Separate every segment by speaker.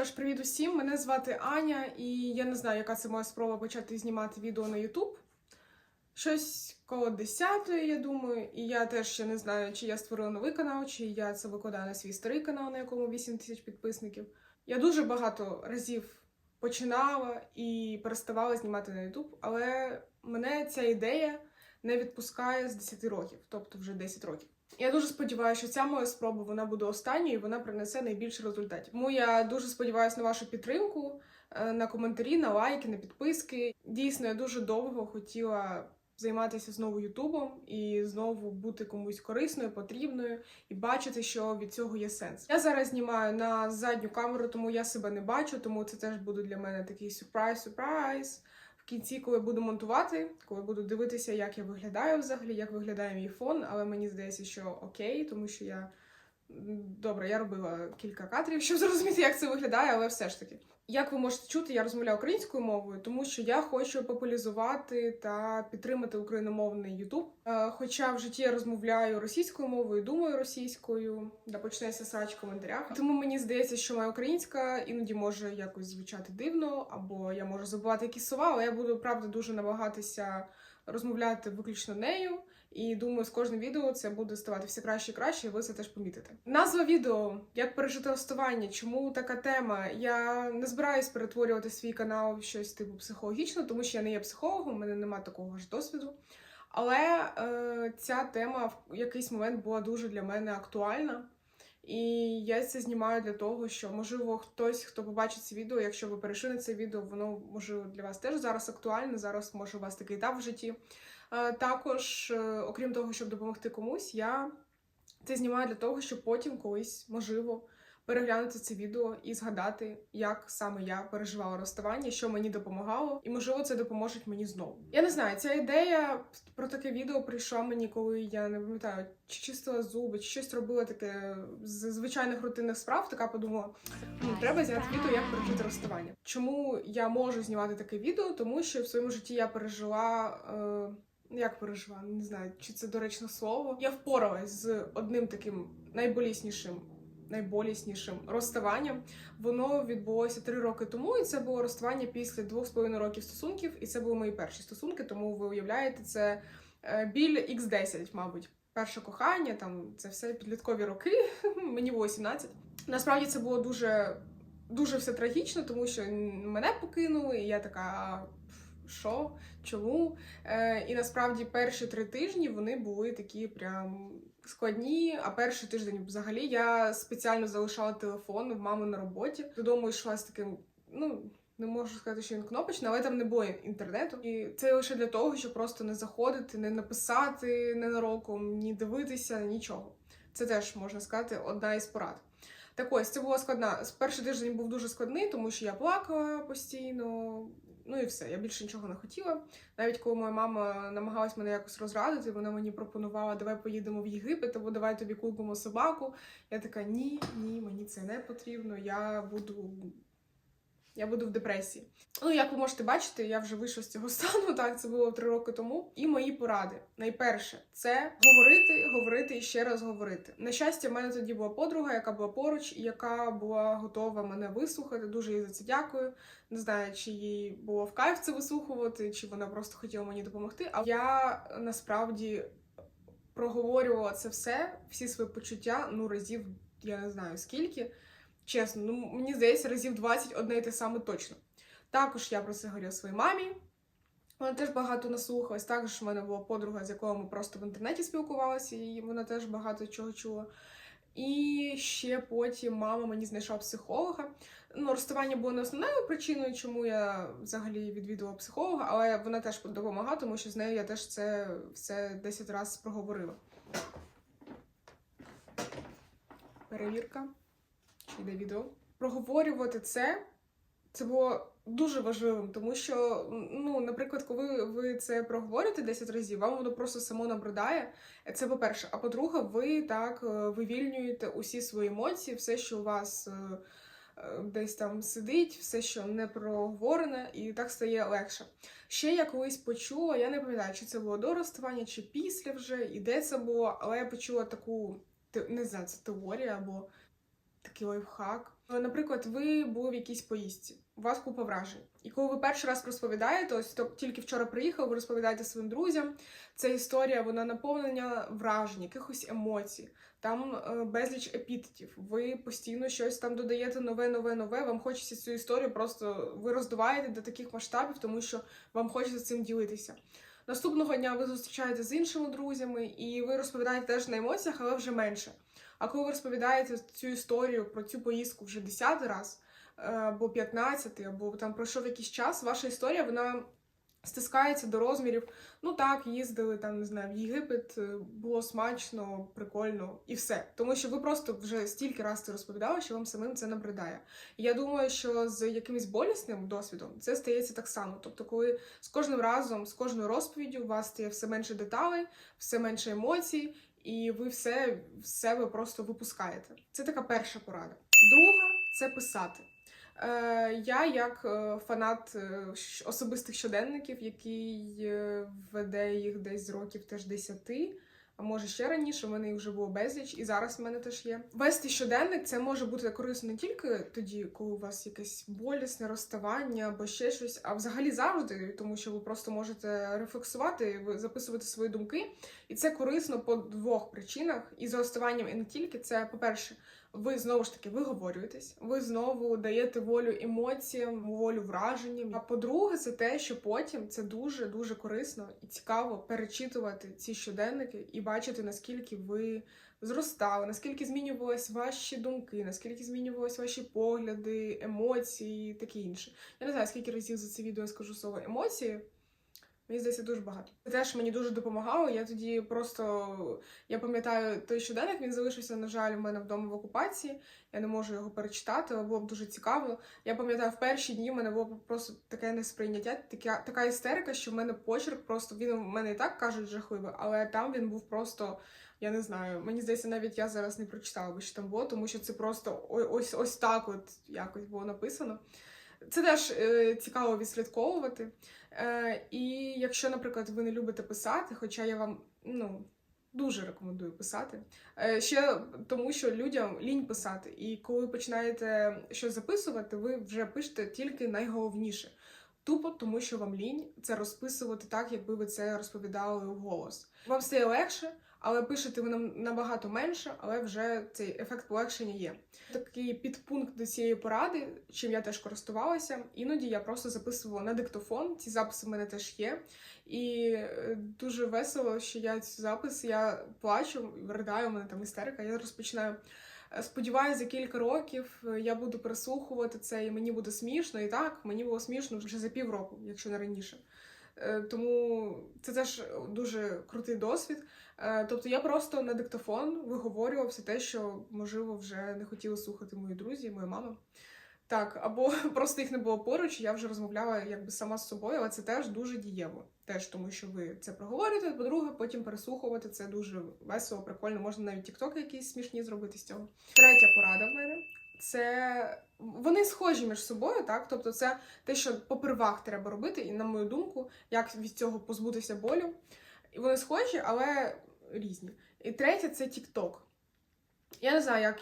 Speaker 1: Що ж, привіт усім! Мене звати Аня, і я не знаю, яка це моя спроба почати знімати відео на YouTube. Щось коло 10-ї, я думаю, і я теж ще не знаю, чи я створила новий канал, чи я це викладаю на свій старий канал, на якому 8 тисяч підписників. Я дуже багато разів починала і переставала знімати на YouTube, але мене ця ідея не відпускає з 10 років, тобто вже 10 років. Я дуже сподіваюся, що ця моя спроба вона буде останньою і вона принесе найбільше результатів. Тому я дуже сподіваюся на вашу підтримку, е, на коментарі, на лайки, на підписки. Дійсно, я дуже довго хотіла займатися знову Ютубом і знову бути комусь корисною, потрібною і бачити, що від цього є сенс. Я зараз знімаю на задню камеру, тому я себе не бачу, тому це теж буде для мене такий сюрприз-сюрприз. Кінці, коли буду монтувати, коли буду дивитися, як я виглядаю взагалі, як виглядає мій фон, але мені здається, що окей, тому що я добре, я робила кілька кадрів, щоб зрозуміти, як це виглядає, але все ж таки. Як ви можете чути, я розмовляю українською мовою, тому що я хочу популяризувати та підтримати україномовний Ютуб. Е, Хоча в житті я розмовляю російською мовою, думаю російською, да почнеться срач в коментарях. Тому мені здається, що моя українська іноді може якось звучати дивно, або я можу забувати якісь слова, але я буду правда дуже намагатися розмовляти виключно нею. І думаю, з кожним відео це буде ставати все краще і краще, і ви це теж помітите. Назва відео як пережити розставання. Чому така тема? Я не збираюсь перетворювати свій канал в щось типу психологічно, тому що я не є психологом, у мене немає такого ж досвіду. Але е, ця тема в якийсь момент була дуже для мене актуальна. І я це знімаю для того, що можливо хтось, хто побачить це відео, якщо ви перейшли на це відео, воно можливо для вас теж зараз актуальне. Зараз може у вас такий етап в житті. Е, Також, е, окрім того, щоб допомогти комусь, я це знімаю для того, щоб потім колись можливо переглянути це відео і згадати, як саме я переживала розставання, що мені допомагало, і можливо це допоможе мені знову. Я не знаю, ця ідея про таке відео прийшла мені, коли я не пам'ятаю, чи чистила зуби, чи щось робила таке з звичайних рутинних справ. Така подумала, треба зняти відео, як пережити розставання. Чому я можу знімати таке відео? Тому що в своєму житті я пережила. Е... Як пережила, не знаю, чи це доречне слово. Я впоралась з одним таким найболіснішим, найболіснішим розставанням. Воно відбулося три роки тому, і це було розставання після двох з половиною років стосунків, і це були мої перші стосунки. Тому ви уявляєте, це е, біль x 10 мабуть. Перше кохання, там це все підліткові роки. Мені було 17. Насправді це було дуже, дуже все трагічно, тому що мене покинули, і я така. Що, чому. Е, і насправді перші три тижні вони були такі прям складні. А перший тиждень взагалі я спеціально залишала телефон в мами на роботі. Додому йшла з таким, ну. Не можу сказати, що він кнопочний, але там не було інтернету. І це лише для того, щоб просто не заходити, не написати ненароком, ні дивитися, нічого. Це теж можна сказати одна із порад. Так ось це була складна. Перший тиждень був дуже складний, тому що я плакала постійно. Ну і все, я більше нічого не хотіла. Навіть коли моя мама намагалась мене якось розрадити, вона мені пропонувала, давай поїдемо в Єгипет, або давай тобі купимо собаку. Я така, ні, ні, мені це не потрібно. Я буду. Я буду в депресії. Ну, як ви можете бачити, я вже вийшла з цього стану. Так, це було три роки тому. І мої поради. Найперше, це говорити, говорити і ще раз говорити. На щастя, в мене тоді була подруга, яка була поруч, і яка була готова мене вислухати. Дуже їй за це дякую. Не знаю, чи їй було в кайф це вислухувати, чи вона просто хотіла мені допомогти. А я насправді проговорювала це все, всі свої почуття, ну разів я не знаю скільки. Чесно, ну мені здається, разів 20 одне і те саме точно. Також я про це говорила своїй мамі. Вона теж багато наслухалась. Також в мене була подруга, з якою ми просто в інтернеті спілкувалися, і вона теж багато чого чула. І ще потім мама мені знайшла психолога. Ну, розставання було не основною причиною, чому я взагалі відвідувала психолога, але вона теж допомагала, тому що з нею я теж це все 10 разів проговорила. Перевірка йде відео. Проговорювати це, це було дуже важливим, тому що, ну, наприклад, коли ви це проговорюєте 10 разів, вам воно просто само набридає. Це по-перше. А по-друге, ви так е, вивільнюєте усі свої емоції, все, що у вас е, е, десь там сидить, все, що не проговорене, і так стає легше. Ще я колись почула, я не пам'ятаю, чи це було до розставання, чи після вже, і де це було, але я почула таку, не знаю, це теорія або такий лайфхак. Наприклад, ви були в якійсь поїздці, у вас купа вражень. І коли ви перший раз розповідаєте, ось то тільки вчора приїхав, ви розповідаєте своїм друзям. Ця історія вона наповнена вражень, якихось емоцій, там е, безліч епітетів. Ви постійно щось там додаєте нове, нове, нове. Вам хочеться цю історію, просто ви роздуваєте до таких масштабів, тому що вам хочеться цим ділитися. Наступного дня ви зустрічаєте з іншими друзями, і ви розповідаєте теж на емоціях, але вже менше. А коли ви розповідаєте цю історію про цю поїздку вже десятий раз, е, або 15, або там пройшов якийсь час, ваша історія вона стискається до розмірів. Ну так, їздили там, не знаю, в Єгипет, е, було смачно, прикольно і все. Тому що ви просто вже стільки раз це розповідали, що вам самим це набридає. І я думаю, що з якимось болісним досвідом це стається так само. Тобто, коли з кожним разом, з кожною розповіддю у вас стає все менше деталей, все менше емоцій, і ви все в себе просто випускаєте. Це така перша порада. Друга це писати. Е, Я, як е, фанат е, особистих щоденників, який веде їх десь з років теж 10, а може ще раніше, в мене їх вже було безліч, і зараз в мене теж є. Вести щоденник це може бути корисно не тільки тоді, коли у вас якесь болісне розставання або ще щось, а взагалі завжди, тому що ви просто можете рефлексувати, записувати свої думки. І це корисно по двох причинах. І з розставанням, і не тільки це, по-перше, ви знову ж таки виговорюєтесь, ви знову даєте волю емоціям, волю враженням. А по-друге, це те, що потім це дуже дуже корисно і цікаво перечитувати ці щоденники і бачити, наскільки ви зростали, наскільки змінювались ваші думки, наскільки змінювались ваші погляди, емоції, таке інше. Я не знаю, скільки разів за це відео я скажу слово емоції. Мені здається, дуже багато. Це теж мені дуже допомагало. Я тоді просто я пам'ятаю той щоденник, він залишився, на жаль, в мене вдома в окупації. Я не можу його перечитати, але було б дуже цікаво. Я пам'ятаю, в перші дні в мене було просто таке несприйняття, така, така істерика, що в мене почерк просто він у мене і так кажуть жахливий, але там він був просто. Я не знаю, мені здається, навіть я зараз не прочитала би, що там було, тому що це просто ось ось так, от якось було написано. Це теж е, цікаво відслідковувати. Е, і якщо, наприклад, ви не любите писати, хоча я вам ну, дуже рекомендую писати, е, ще тому, що людям лінь писати. І коли починаєте щось записувати, ви вже пишете тільки найголовніше. Тупо тому, що вам лінь це розписувати так, якби ви це розповідали вголос. Вам стає легше, але пишете ви нам набагато менше, але вже цей ефект полегшення є. Такий підпункт до цієї поради, чим я теж користувалася. Іноді я просто записувала на диктофон. Ці записи в мене теж є. І е, дуже весело, що я ці записи я плачу, ридаю, у мене там істерика. Я розпочинаю. Е, Сподіваюся, за кілька років е, я буду переслухувати це, і мені буде смішно. І так, мені було смішно вже за півроку, якщо не раніше. Е, Тому це теж дуже крутий досвід. Тобто я просто на диктофон виговорював все те, що можливо вже не хотіли слухати мої друзі, моя мама. Так, або просто їх не було поруч, я вже розмовляла якби сама з собою, але це теж дуже дієво. Теж тому, що ви це проговорюєте. По-друге, потім переслухувати це дуже весело, прикольно. Можна навіть тіктоки якісь смішні зробити з цього. Третя порада в мене це вони схожі між собою, так? Тобто, це те, що попервах треба робити, і на мою думку, як від цього позбутися болю. І вони схожі, але різні. І третє це TikTok. Я не знаю, як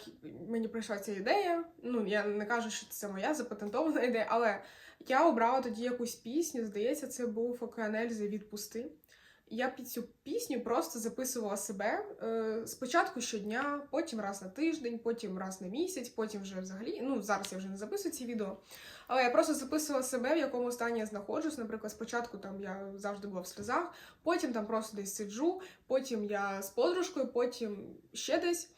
Speaker 1: мені прийшла ця ідея. Ну, я не кажу, що це моя запатентована ідея, але я обрала тоді якусь пісню. Здається, це був Океанельзи відпусти. Я під цю пісню просто записувала себе е, спочатку щодня, потім раз на тиждень, потім раз на місяць, потім вже взагалі. Ну, зараз я вже не записую ці відео. Але я просто записувала себе, в якому стані я знаходжусь. Наприклад, спочатку там я завжди була в сльозах, потім там просто десь сиджу, потім я з подружкою, потім ще десь.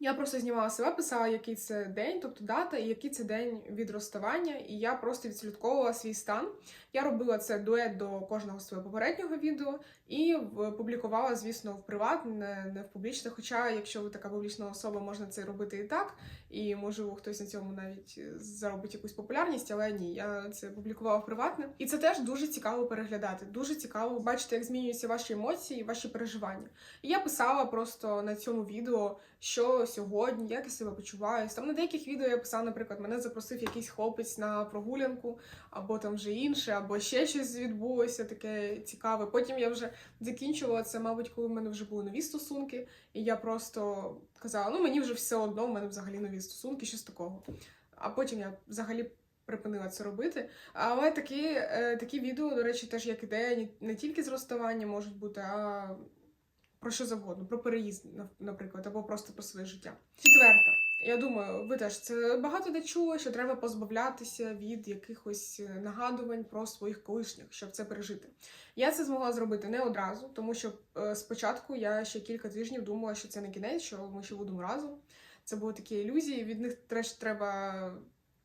Speaker 1: Я просто знімала себе, писала, який це день, тобто дата, і який це день від розставання, і я просто відслідковувала свій стан. Я робила це дует до кожного свого попереднього відео і публікувала, звісно, в приват, не, не в публічне. Хоча, якщо ви така публічна особа, можна це робити і так, і можливо хтось на цьому навіть заробить якусь популярність, але ні, я це публікувала в приватне. І це теж дуже цікаво переглядати. Дуже цікаво бачити, як змінюються ваші емоції, ваші переживання. І я писала просто на цьому відео, що сьогодні, як я себе почуваюся. Там на деяких відео я писала, наприклад, мене запросив якийсь хлопець на прогулянку, або там вже інше, або ще щось відбулося таке цікаве. Потім я вже закінчувала це, мабуть, коли в мене вже були нові стосунки, і я просто казала: ну мені вже все одно, в мене взагалі нові стосунки, щось такого. А потім я взагалі припинила це робити. Але такі, е, такі відео, до речі, теж як ідея, не тільки з розставання можуть бути, а про що завгодно, про переїзд, наприклад, або просто про своє життя. Четверта. Я думаю, ви теж це багато де чули, що треба позбавлятися від якихось е, нагадувань про своїх колишніх, щоб це пережити. Я це змогла зробити не одразу, тому що е, спочатку я ще кілька тижнів думала, що це не кінець, що ми ще будемо разом. Це були такі ілюзії, від них треба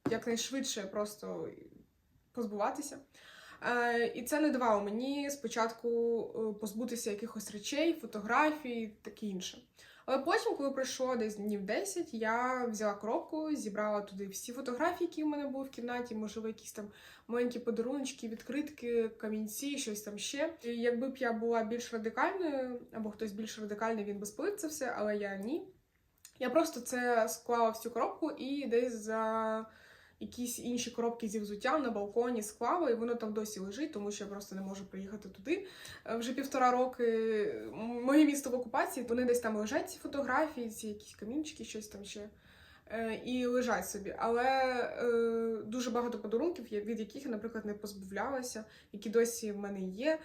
Speaker 1: якнайшвидше просто позбуватися. Е, і це не давало мені спочатку е, позбутися якихось речей, фотографій, таке інше. Але потім, коли пройшло десь днів 10, я взяла коробку, зібрала туди всі фотографії, які в мене були в кімнаті, можливо, якісь там маленькі подаруночки, відкритки, камінці, щось там ще. І якби б я була більш радикальною, або хтось більш радикальний, він би спалив це все, але я ні. Я просто це склала в цю коробку і десь за якісь інші коробки зі взуттям на балконі склала, і воно там досі лежить, тому що я просто не можу приїхати туди. Е, Вже півтора роки моє місто в окупації, вони десь там лежать ці фотографії, ці якісь камінчики, щось там ще. Е, І лежать собі. Але е, дуже багато подарунків, від яких я, наприклад, не позбавлялася, які досі в мене є.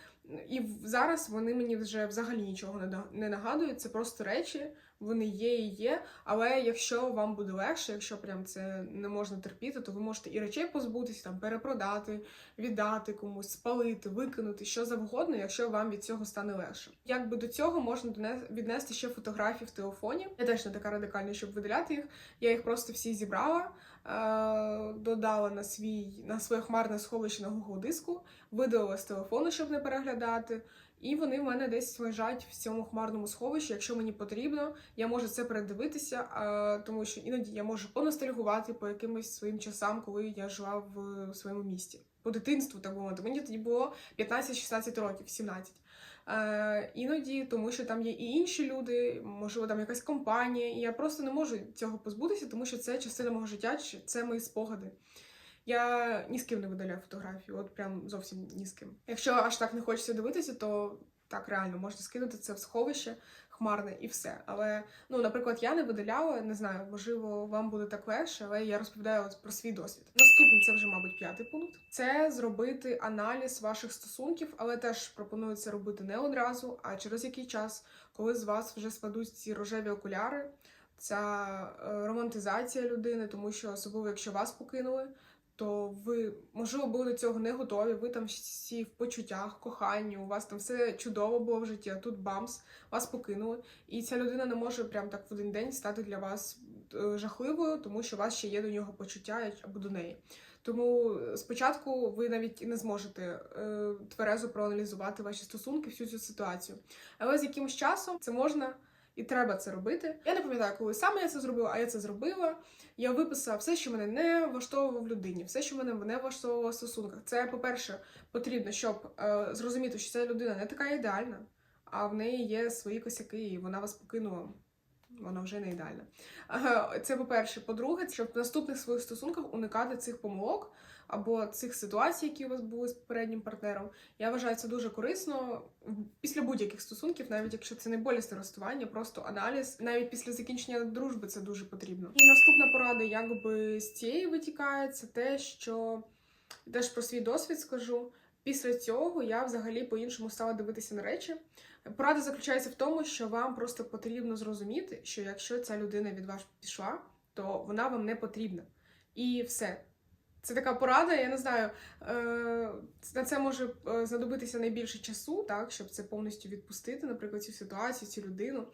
Speaker 1: І зараз вони мені вже взагалі нічого не нагадують. Це просто речі, вони є і є. Але якщо вам буде легше, якщо прям це не можна терпіти, то ви можете і речей позбутися, там перепродати, віддати комусь, спалити, викинути, що завгодно, якщо вам від цього стане легше. Якби до цього можна віднести ще фотографії в телефоні. Я теж не така радикальна, щоб видаляти їх. Я їх просто всі зібрала, е- додала на свій на своє хмарне сховище на Google диску, видалила з телефону, щоб не переглядати. І вони в мене десь лежать в цьому хмарному сховищі. Якщо мені потрібно, я можу це передивитися, тому що іноді я можу поностальгувати по якимось своїм часам, коли я жила в своєму місті. По дитинству, так мовити. Мені тоді було 15-16 років, 17. Е, іноді, тому що там є і інші люди, можливо, там якась компанія, і я просто не можу цього позбутися, тому що це частина мого життя, це мої спогади. Я ні з ким не видаляю фотографію, от прям зовсім ні з ким. Якщо аж так не хочеться дивитися, то так реально можна скинути це в сховище хмарне і все. Але ну, наприклад, я не видаляла, не знаю, можливо, вам буде так легше, але я розповідаю про свій досвід. Наступний це вже, мабуть, п'ятий пункт. Це зробити аналіз ваших стосунків, але теж пропоную це робити не одразу, а через який час, коли з вас вже спадуть ці рожеві окуляри. Ця е, романтизація людини, тому що особливо, якщо вас покинули, то ви, можливо, були до цього не готові. Ви там всі в почуттях, коханні, у вас там все чудово було в житті, а тут бамс, вас покинули. І ця людина не може прям так в один день стати для вас е, жахливою, тому що у вас ще є до нього почуття або до неї. Тому спочатку ви навіть не зможете е, тверезо проаналізувати ваші стосунки, всю цю ситуацію. Але з якимось часом це можна. І треба це робити. Я не пам'ятаю, коли саме я це зробила, а я це зробила. Я виписала все, що мене не влаштовувало в людині, все, що мене не влаштовувало в стосунках. Це, по-перше, потрібно, щоб е, зрозуміти, що ця людина не така ідеальна, а в неї є свої косяки, і вона вас покинула. Вона вже не ідеальна. Це по-перше. По-друге, щоб в наступних своїх стосунках уникати цих помилок або цих ситуацій, які у вас були з попереднім партнером. Я вважаю це дуже корисно після будь-яких стосунків, навіть якщо це не болісне розставання, просто аналіз. Навіть після закінчення дружби це дуже потрібно. І наступна порада, якби з цієї витікає, це те, що теж про свій досвід скажу. Після цього я взагалі по-іншому стала дивитися на речі. Порада заключається в тому, що вам просто потрібно зрозуміти, що якщо ця людина від вас пішла, то вона вам не потрібна. І все. Це така порада, я не знаю, е, на це може е, знадобитися найбільше часу, так, щоб це повністю відпустити, наприклад, цю ситуацію, цю людину.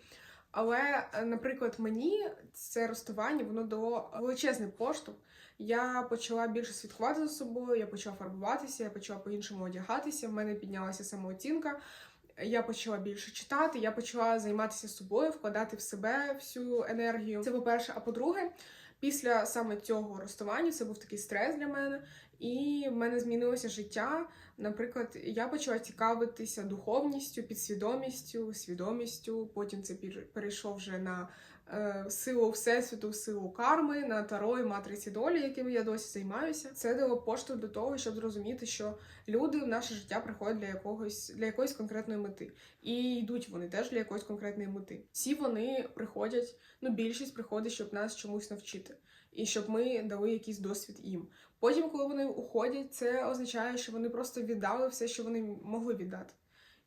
Speaker 1: Але, е, наприклад, мені це розставання воно дало величезний поштовх. Я почала більше слідкувати за собою, я почала фарбуватися, я почала по-іншому одягатися, в мене піднялася самооцінка. Я почала більше читати, я почала займатися собою, вкладати в себе всю енергію. Це по-перше, а по-друге, після саме цього розставання це був такий стрес для мене, і в мене змінилося життя. Наприклад, я почала цікавитися духовністю, підсвідомістю, свідомістю. Потім це перейшло вже на силу всесвіту, силу карми, на таро і матриці долі, якими я досі займаюся. Це дало поштовх до того, щоб зрозуміти, що люди в наше життя приходять для якогось для якоїсь конкретної мети, і йдуть вони теж для якоїсь конкретної мети. Всі вони приходять, ну більшість приходить, щоб нас чомусь навчити, і щоб ми дали якийсь досвід їм. Потім, коли вони уходять, це означає, що вони просто віддали все, що вони могли віддати.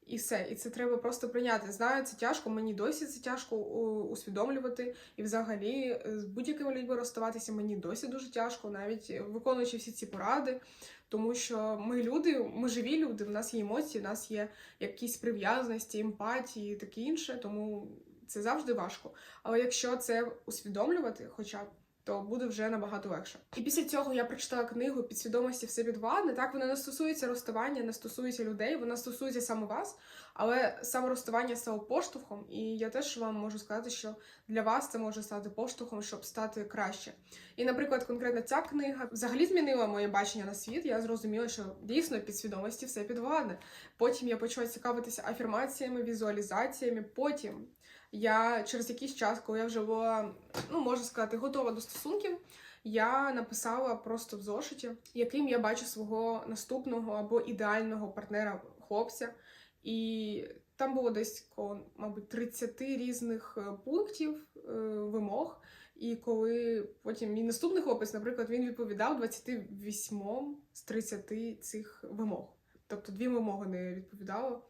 Speaker 1: І все, і це треба просто прийняти. Знаю, це тяжко, мені досі це тяжко усвідомлювати. І взагалі е, з будь-якими людьми розставатися мені досі дуже тяжко, навіть е, виконуючи всі ці поради. Тому що ми люди, ми живі люди, в нас є емоції, в нас є якісь прив'язаності, емпатії таке інше, тому це завжди важко. Але якщо це усвідомлювати, хоча б. То буде вже набагато легше. І після цього я прочитала книгу підсвідомості все підвладне. Так вона не стосується розставання, не стосується людей, вона стосується саме вас, але саме розставання стало поштовхом. І я теж вам можу сказати, що для вас це може стати поштовхом, щоб стати краще. І, наприклад, конкретно ця книга взагалі змінила моє бачення на світ. Я зрозуміла, що дійсно підсвідомості все підвладне. Потім я почала цікавитися афірмаціями, візуалізаціями. Потім я через якийсь час, коли я вже була, ну можна сказати, готова до стосунків, я написала просто в зошиті, яким я бачу свого наступного або ідеального партнера хлопця. І там було десь коло, мабуть, 30 різних е, пунктів е, вимог. І коли потім мій наступний хлопець, наприклад, він відповідав 28 з 30 цих вимог. Тобто дві вимоги не відповідало.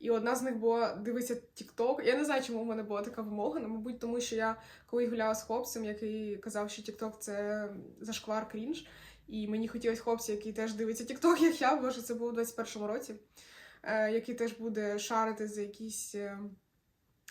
Speaker 1: І одна з них була дивиться TikTok. Я не знаю, чому в мене була така вимога. Ну, мабуть, тому що я коли гуляла з хлопцем, який казав, що TikTok – це зашквар крінж. І мені хотілося хлопця, який теж дивиться TikTok, як я, бо це було у 21-му році, е, який теж буде шарити за якісь е,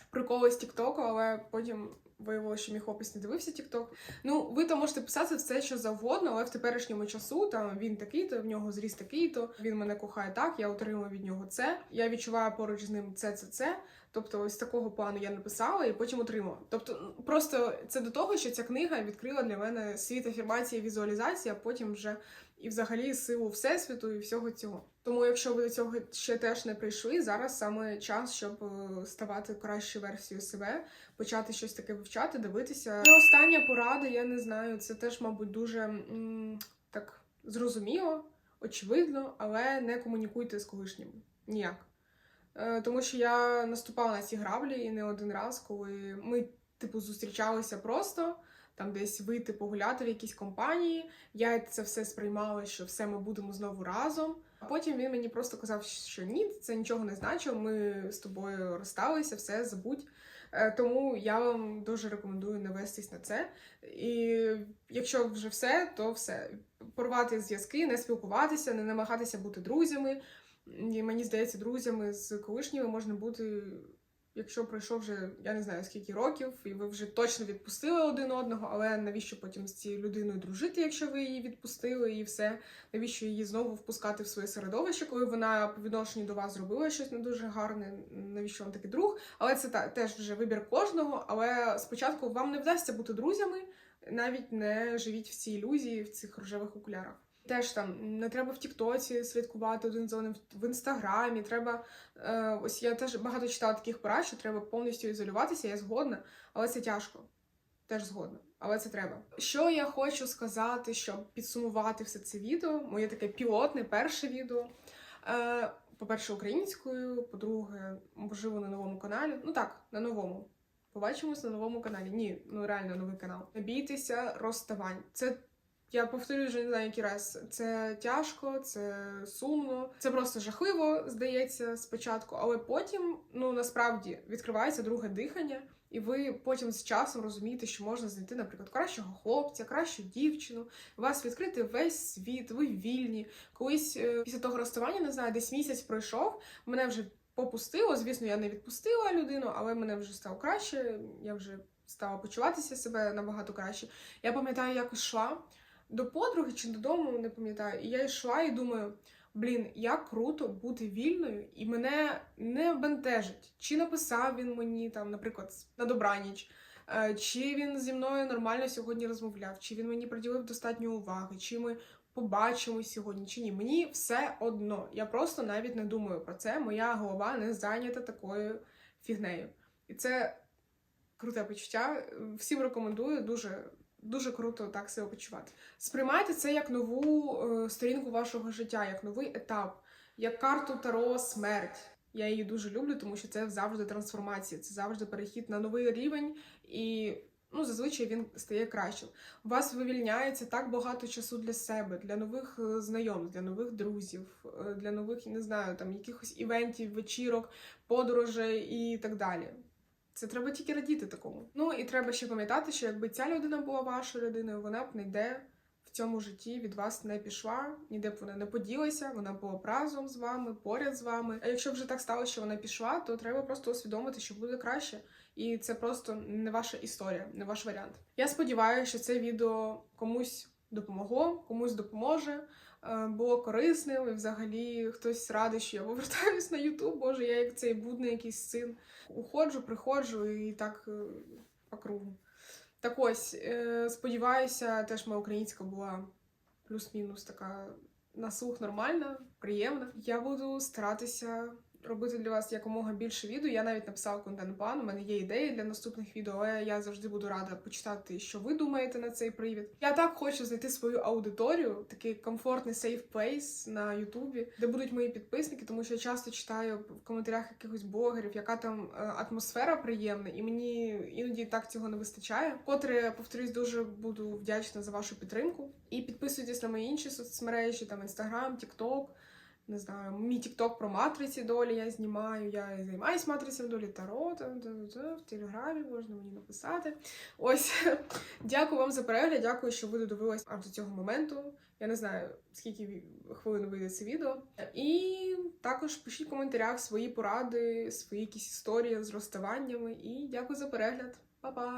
Speaker 1: приколи з Тіктоку, але потім виявилося, що мій хлопець не дивився Тікток. Ну, ви то можете писати все, що завгодно, але в теперішньому часу там він такий-то, в нього зріс такий-то, він мене кохає так, я отримую від нього це. Я відчуваю поруч з ним це, це, це. Тобто, ось такого плану я написала і потім отримала. Тобто, просто це до того, що ця книга відкрила для мене світ афірмації, візуалізації, а потім вже і взагалі силу всесвіту і всього цього. Тому, якщо ви до цього ще теж не прийшли, зараз саме час, щоб е, ставати кращою версією себе, почати щось таке вивчати, дивитися. І остання порада, я не знаю, це теж, мабуть, дуже так зрозуміло, очевидно, але не комунікуйте з колишнім ніяк. Е, Тому що я наступала на ці граблі і не один раз, коли ми, типу, зустрічалися просто там десь вийти погуляти в якійсь компанії. Я це все сприймала, що все ми будемо знову разом. А потім він мені просто казав, що ні, це нічого не значило. Ми з тобою розсталися, все забудь. Е, Тому я вам дуже рекомендую не вестись на це. І якщо вже все, то все. Порвати зв'язки, не спілкуватися, не намагатися бути друзями. І мені здається, друзями з колишніми можна бути, якщо пройшов вже я не знаю скільки років, і ви вже точно відпустили один одного, але навіщо потім з цією людиною дружити, якщо ви її відпустили, і все, навіщо її знову впускати в своє середовище, коли вона по відношенню до вас зробила щось не дуже гарне, навіщо вам такий друг? Але це та, теж вже вибір кожного. Але спочатку вам не вдасться бути друзями, навіть не живіть в цій ілюзії, в цих рожевих окулярах. Теж там не треба в Тіктоці слідкувати один за одним в інстаграмі. Треба е, ось я теж багато читала таких порад, що треба повністю ізолюватися. Я згодна, але це тяжко. Теж згодна, але це треба. Що я хочу сказати, щоб підсумувати все це відео? Моє таке пілотне перше відео. Е, по-перше, українською, по-друге, можливо, на новому каналі. Ну так, на новому. Побачимось на новому каналі. Ні, ну реально новий канал. Не бійтеся розставань. Це я повторюю вже не знаю, який раз. Це тяжко, це сумно, це просто жахливо, здається, спочатку, але потім, ну насправді, відкривається друге дихання, і ви потім з часом розумієте, що можна знайти, наприклад, кращого хлопця, кращу дівчину. У вас відкрити весь світ, ви вільні. Колись е, після того розставання, не знаю, десь місяць пройшов, мене вже попустило. Звісно, я не відпустила людину, але мене вже стало краще. Я вже стала почуватися себе набагато краще. Я пам'ятаю, якось йшла до подруги чи додому, не пам'ятаю. І я йшла і думаю: блін, як круто бути вільною, і мене не бентежить, чи написав він мені там, наприклад, на добраніч. е, Чи він зі мною нормально сьогодні розмовляв, чи він мені приділив достатньо уваги, чи ми побачимось сьогодні, чи ні. Мені все одно. Я просто навіть не думаю про це. Моя голова не зайнята такою фігнею. І це круте почуття. Всім рекомендую, дуже, дуже круто так себе почувати. Сприймайте це як нову е, сторінку вашого життя, як новий етап, як карту Таро смерть. Я її дуже люблю, тому що це завжди трансформація, це завжди перехід на новий рівень, і ну, зазвичай він стає кращим. У вас вивільняється так багато часу для себе, для нових е, знайомств, для нових друзів, е, для нових, не знаю, там якихось івентів, вечірок, подорожей і так далі. Це треба тільки радіти такому. Ну і треба ще пам'ятати, що якби ця людина була вашою людиною, вона б не йде в цьому житті від вас не пішла, ніде б вона не поділася, вона була б разом з вами, поряд з вами. А якщо вже так сталося, що вона пішла, то треба просто усвідомити, що буде краще. І це просто не ваша історія, не ваш варіант. Я сподіваюся, що це відео комусь допомогло, комусь допоможе, е, було корисним, і взагалі хтось радий, що я повертаюсь на Ютуб. Боже, я як цей будний якийсь син. Уходжу, приходжу і так е, по кругу. Так ось, е, сподіваюся, теж моя українська була плюс-мінус така на слух нормальна, приємна. Я буду старатися робити для вас якомога більше відео. Я навіть написала контент-план. У мене є ідеї для наступних відео, але я завжди буду рада почитати, що ви думаєте на цей привід. Я так хочу знайти свою аудиторію, такий комфортний safe place на Ютубі, де будуть мої підписники, тому що я часто читаю в коментарях якихось блогерів, яка там е, атмосфера приємна, і мені іноді так цього не вистачає. Котре, повторюсь, дуже буду вдячна за вашу підтримку. І підписуйтесь на мої інші соцмережі, там Інстаграм, Тікток. Не знаю, мій тікток про матриці долі я знімаю. Я і займаюсь матрицями долі Таро, в телеграмі можна мені написати. Ось дякую вам за перегляд. Дякую, що ви додивились аж до цього моменту. Я не знаю, скільки хвилин вийде це відео. І також пишіть в коментарях свої поради, свої якісь історії з розставаннями. І дякую за перегляд. Па-па!